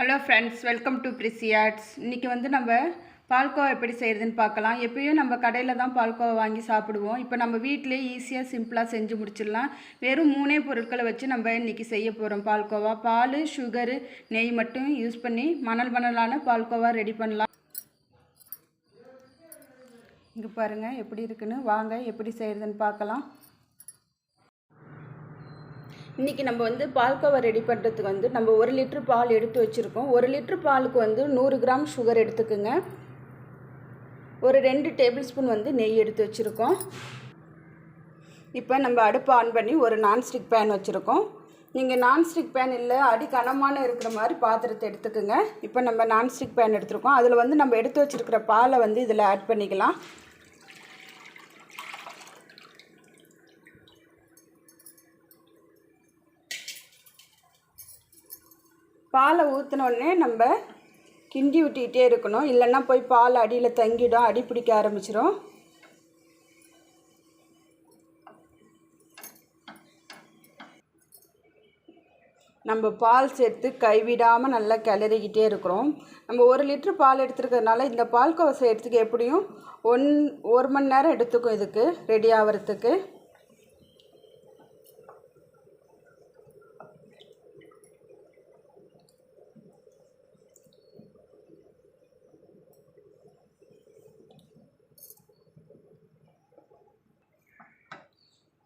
Hello friends welcome to பிரிசியாட்ஸ் இன்றைக்கி வந்து நம்ம பால்கோவா எப்படி செய்கிறதுன்னு பார்க்கலாம். எப்பயும் நம்ம கடையில் தான் பால்கோவா வாங்கி சாப்பிடுவோம். இப்போ நம்ம வீட்டிலே ஈஸியாக சிம்பிளாக செஞ்சு முடிச்சிடலாம். வெறும் மூணே பொருட்களை வச்சு நம்ம இன்றைக்கி செய்ய போகிறோம் பால்கோவா. பால் சுகரு நெய் மட்டும் யூஸ் பண்ணி மணல் மணலான பால்கோவா ரெடி பண்ணலாம். இங்கே பாருங்கள் எப்படி இருக்குன்னு. வாங்க எப்படி செய்கிறதுன்னு பார்க்கலாம். இன்றைக்கி நம்ம வந்து பால்கோவா ரெடி பண்ணுறதுக்கு வந்து நம்ம ஒரு லிட்ரு பால் எடுத்து வச்சுருக்கோம். ஒரு லிட்ரு பாலுக்கு வந்து நூறு கிராம் சுகர் எடுத்துக்குங்க. ஒரு ரெண்டு டேபிள் ஸ்பூன் வந்து நெய் எடுத்து வச்சுருக்கோம். இப்போ நம்ம அடுப்பு ஆன் பண்ணி ஒரு நான்ஸ்டிக் பேன் வச்சுருக்கோம். நீங்கள் நான்ஸ்டிக் பேன் இல்லை அடி கனமான இருக்கிற மாதிரி பாத்திரத்தை எடுத்துக்கோங்க. இப்போ நம்ம நான்ஸ்டிக் பேன் எடுத்துருக்கோம். அதில் வந்து நம்ம எடுத்து வச்சுருக்கிற பாலை வந்து இதில் ஆட் பண்ணிக்கலாம். பாலை ஊற்றினோடனே நம்ம கிண்டி விட்டுக்கிட்டே இருக்கணும். இல்லைன்னா போய் பால் அடியில் தங்கிடும். அடி பிடிக்க ஆரம்பிச்சிடும் நம்ம பால் சேர்த்து கைவிடாமல் நல்லா கிளறிக்கிட்டே இருக்கிறோம். நம்ம ஒரு லிட்ரு பால் எடுத்துருக்கிறதுனால இந்த பால் கோசை எடுத்துக்க எப்படியும் ஒன் ஒரு மணி நேரம் எடுத்துக்கும் இதுக்கு ரெடி ஆகிறதுக்கு.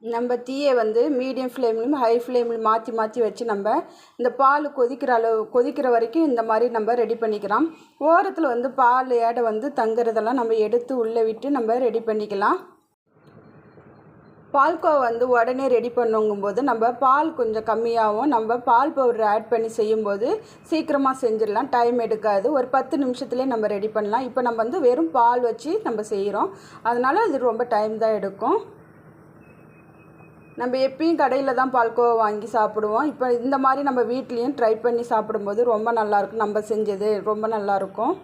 நம்ம தீயை வந்து மீடியம் ஃப்ளேம்லேயும் ஹை ஃப்ளேம்லையும் மாற்றி மாற்றி வச்சு நம்ம இந்த பால் கொதிக்கிற அளவு கொதிக்கிற வரைக்கும் இந்த மாதிரி நம்ம ரெடி பண்ணிக்கலாம். ஓரத்தில் வந்து பால் ஏடை வந்து தங்குறதெல்லாம் நம்ம எடுத்து உள்ளே விட்டு நம்ம ரெடி பண்ணிக்கலாம். பால்கோவா வந்து உடனே ரெடி பண்ணுங்கும்போது நம்ம பால் கொஞ்சம் கம்மியாகவும் நம்ம பால் பவுடர் ஆட் பண்ணி செய்யும்போது சீக்கிரமாக செஞ்சிடலாம். டைம் எடுக்காது. ஒரு பத்து நிமிஷத்துலேயே நம்ம ரெடி பண்ணலாம். இப்போ நம்ம வந்து வெறும் பால் வச்சு நம்ம செய்கிறோம் அதனால் இது ரொம்ப டைம் தான் எடுக்கும். நம்ம எப்பயும் கடையில் தான் பால்கோவா வாங்கி சாப்பிடுவோம். இப்போ இந்த மாதிரி நம்ம வீட்லேயும் ட்ரை பண்ணி சாப்பிடும்போது ரொம்ப நல்லாயிருக்கும் நம்ம செஞ்சது ரொம்ப நல்லாயிருக்கும்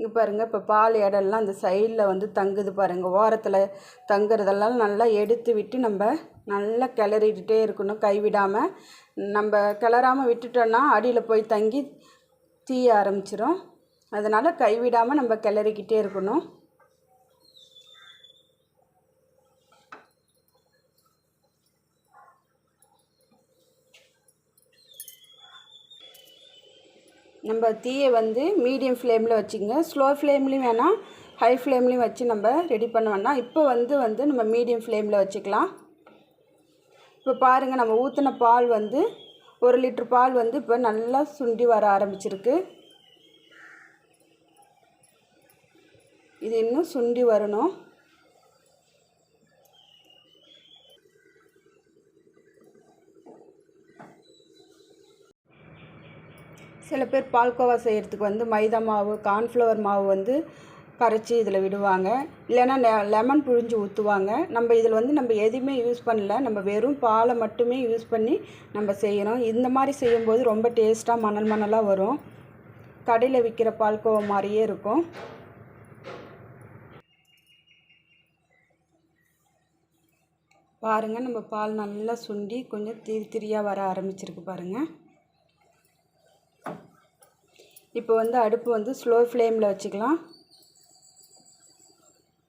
இங்கே பாருங்கள் இப்போ பால் இடம்லாம் அந்த சைடில் வந்து தங்குது பாருங்கள் ஓரத்தில் தங்குறதெல்லாம் நல்லா எடுத்து விட்டு நம்ம நல்லா கிளறிக்கிட்டே இருக்கணும். கைவிடாமல் நம்ம கிளறாமல் விட்டுட்டோன்னா அடியில் போய் தங்கி தீய ஆரம்பிச்சிடும் அதனால் கைவிடாமல் நம்ம கிளறிக்கிட்டே இருக்கணும். நம்ம தீயை வந்து மீடியம் ஃப்ளேமில் வச்சுங்க ஸ்லோ ஃப்ளேம்லேயும் வேணாம் ஹை ஃப்ளேம்லேயும் வச்சு நம்ம ரெடி பண்ணுவோம்னா இப்போ வந்து வந்து நம்ம மீடியம் ஃப்ளேமில் வச்சுக்கலாம். இப்போ பாருங்கள் நம்ம ஊற்றின பால் வந்து ஒரு லிட்ரு பால் வந்து இப்போ நல்லா சுண்டி வர ஆரம்பிச்சிருக்கு. இது இன்னும் சுண்டி வரணும். சில பேர் பால்கோவா செய்கிறதுக்கு வந்து மைதா மாவு கார்ன்ஃப்ளவர் மாவு வந்து கரைச்சி இதில் விடுவாங்க. இல்லைன்னா லெ லெமன் புழிஞ்சு ஊற்றுவாங்க நம்ம இதில் வந்து நம்ம எதுவுமே யூஸ் பண்ணல. நம்ம வெறும் பாலை மட்டுமே யூஸ் பண்ணி நம்ம செய்கிறோம் இந்த மாதிரி செய்யும்போது ரொம்ப டேஸ்ட்டாக மணல் மணலாக வரும். கடையில் விற்கிற பால்கோவா மாதிரியே இருக்கும். பாருங்கள் நம்ம பால் நல்லா சுண்டி கொஞ்சம் திரி திரியாக வர ஆரம்பிச்சிருக்கு பாருங்கள் இப்போ வந்து அடுப்பு வந்து ஸ்லோ ஃப்ளேமில் வச்சுக்கலாம்.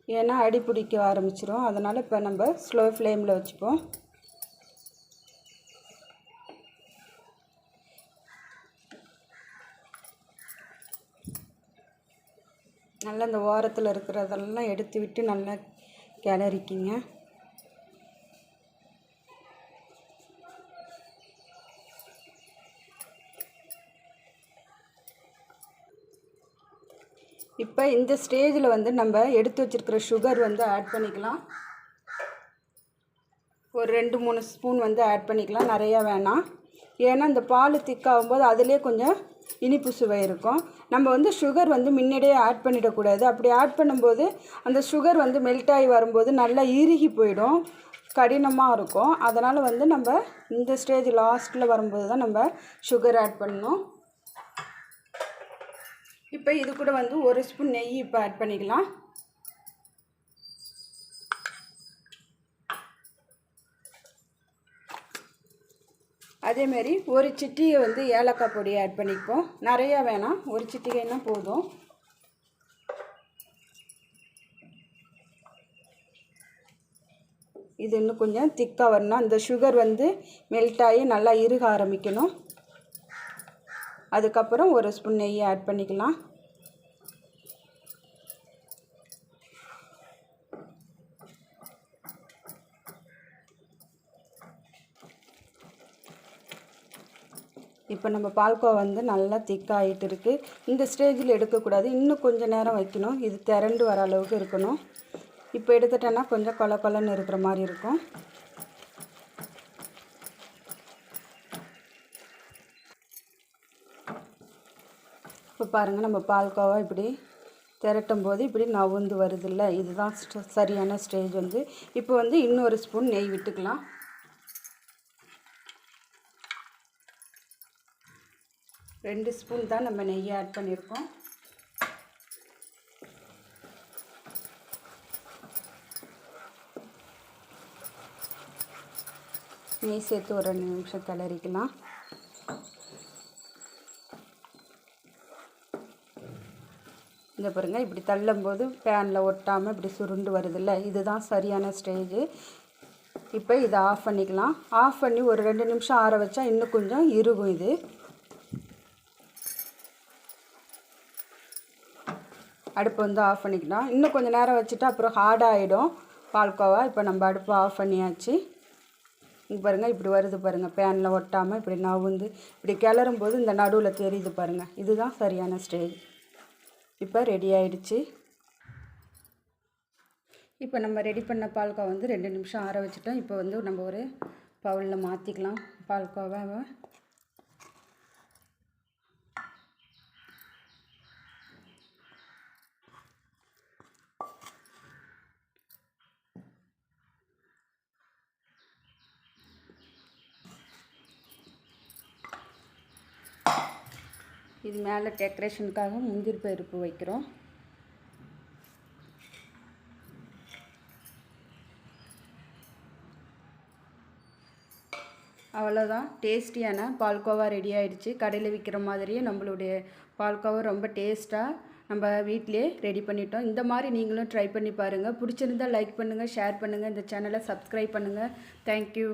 ஏன்னா அடி பிடிக்க ஆரம்பிச்சிரும். அதனால் இப்போ நம்ம ஸ்லோ ஃப்ளேமில் வச்சுப்போம். நல்லா இந்த ஓரத்தில் இருக்கிறதெல்லாம் எடுத்து விட்டு நல்லா கிளறிக்கிங்க இப்போ இந்த ஸ்டேஜில் வந்து நம்ம எடுத்து வச்சுருக்கிற சுகர் வந்து ஆட் பண்ணிக்கலாம். ஒரு ரெண்டு மூணு ஸ்பூன் வந்து ஆட் பண்ணிக்கலாம். நிறையா வேணாம். ஏன்னா இந்த பால் திக்காகும் போது அதிலே கொஞ்சம் இனிப்பு சுவை இருக்கும். நம்ம வந்து சுகர் வந்து முன்னாடியே ஆட் பண்ணிடக்கூடாது. அப்படி ஆட் பண்ணும்போது அந்த சுகர் வந்து மெல்ட் ஆகி வரும்போது நல்லா இறுகி போயிடும். கடினமாக இருக்கும். அதனால் வந்து நம்ம இந்த ஸ்டேஜ் லாஸ்ட்டில் வரும்போது தான் நம்ம சுகர் ஆட் பண்ணணும். இப்போ இது கூட வந்து ஒரு ஸ்பூன் நெய் இப்போ ஆட் பண்ணிக்கலாம். அதேமாரி ஒரு சிட்டியை வந்து ஏலக்காய் பொடியை ஆட் பண்ணிப்போம். நிறையா வேணாம். ஒரு சிட்டிகைன்னா போதும். இது இன்னும் கொஞ்சம் திக்காக வரணும். அந்த சுகர் வந்து மெல்ட் ஆகி நல்லா இருக ஆரம்பிக்கணும். அதுக்கப்புறம் ஒரு ஸ்பூன் நெய் ஆட் பண்ணிக்கலாம். இப்போ நம்ம பால்கோவா வந்து நல்லா திக்காகிட்டு இருக்குது இந்த ஸ்டேஜில் எடுக்கக்கூடாது. இன்னும் கொஞ்சம் நேரம் வைக்கணும். இது திரண்டு வர அளவுக்கு இருக்கணும். இப்போ எடுத்துட்டேன்னா கொஞ்சம் கொல கொலன்னு இருக்கிற மாதிரி இருக்கும். இப்போ பாருங்கள் நம்ம பால்கோவா இப்படி திரட்டும் போது இப்படி நவுந்து வருதில்ல? இதுதான் சரியான ஸ்டேஜ் வந்து. இப்போ வந்து இன்னொரு ஸ்பூன் நெய் விட்டுக்கலாம். ரெண்டு ஸ்பூன் தான் நம்ம நெய் ஆட் பண்ணியிருக்கோம். நெய் சேர்த்து ஒரு ரெண்டு நிமிஷம் கிளறிக்கலாம். இந்த பாருங்கள் இப்படி தள்ளும்போது பேனில் ஒட்டாமல் இப்படி சுருண்டு வருதில்ல? இதுதான் சரியான ஸ்டேஜு இப்போ இதை ஆஃப் பண்ணிக்கலாம். ஆஃப் பண்ணி ஒரு ரெண்டு நிமிஷம் ஆற வச்சா இன்னும் கொஞ்சம் இருக்கும் இது. அடுப்பு வந்து ஆஃப் பண்ணிக்கலாம். இன்னும் கொஞ்சம் நேரம் வச்சுட்டு அப்புறம் ஹார்டாகிடும் பால்கோவா இப்போ நம்ம அடுப்பு ஆஃப் பண்ணியாச்சு. இங்கே பாருங்கள் இப்படி வருது பாருங்கள் பேனில் ஒட்டாமல் இப்படி நவுந்து இப்படி கிளறும் போது இந்த நடுவில் தெரியுது பாருங்கள் இதுதான் சரியான ஸ்டேஜ் இப்போ ரெடி ஆயிடுச்சு. இப்போ நம்ம ரெடி பண்ண பால்கோவா வந்து ரெண்டு நிமிஷம் ஆற வச்சுட்டோம். இப்போ வந்து நம்ம ஒரு பவுலில் மாற்றிக்கலாம் பால்கோவாவை இது மேலே டெக்கரேஷனுக்காக முந்திரி பருப்பு வைக்கிறோம். அவ்வளோதான். டேஸ்டியான பால்கோவா ரெடி ஆகிடுச்சு கடையில் விற்கிற மாதிரியே நம்மளுடைய பால்கோவா ரொம்ப டேஸ்ட்டாக நம்ம வீட்டிலே ரெடி பண்ணிட்டோம். இந்த மாதிரி நீங்களும் ட்ரை பண்ணி பாருங்கள் பிடிச்சிருந்தால் லைக் பண்ணுங்கள் ஷேர் பண்ணுங்கள் இந்த சேனலை சப்ஸ்கிரைப் பண்ணுங்கள் தேங்க்யூ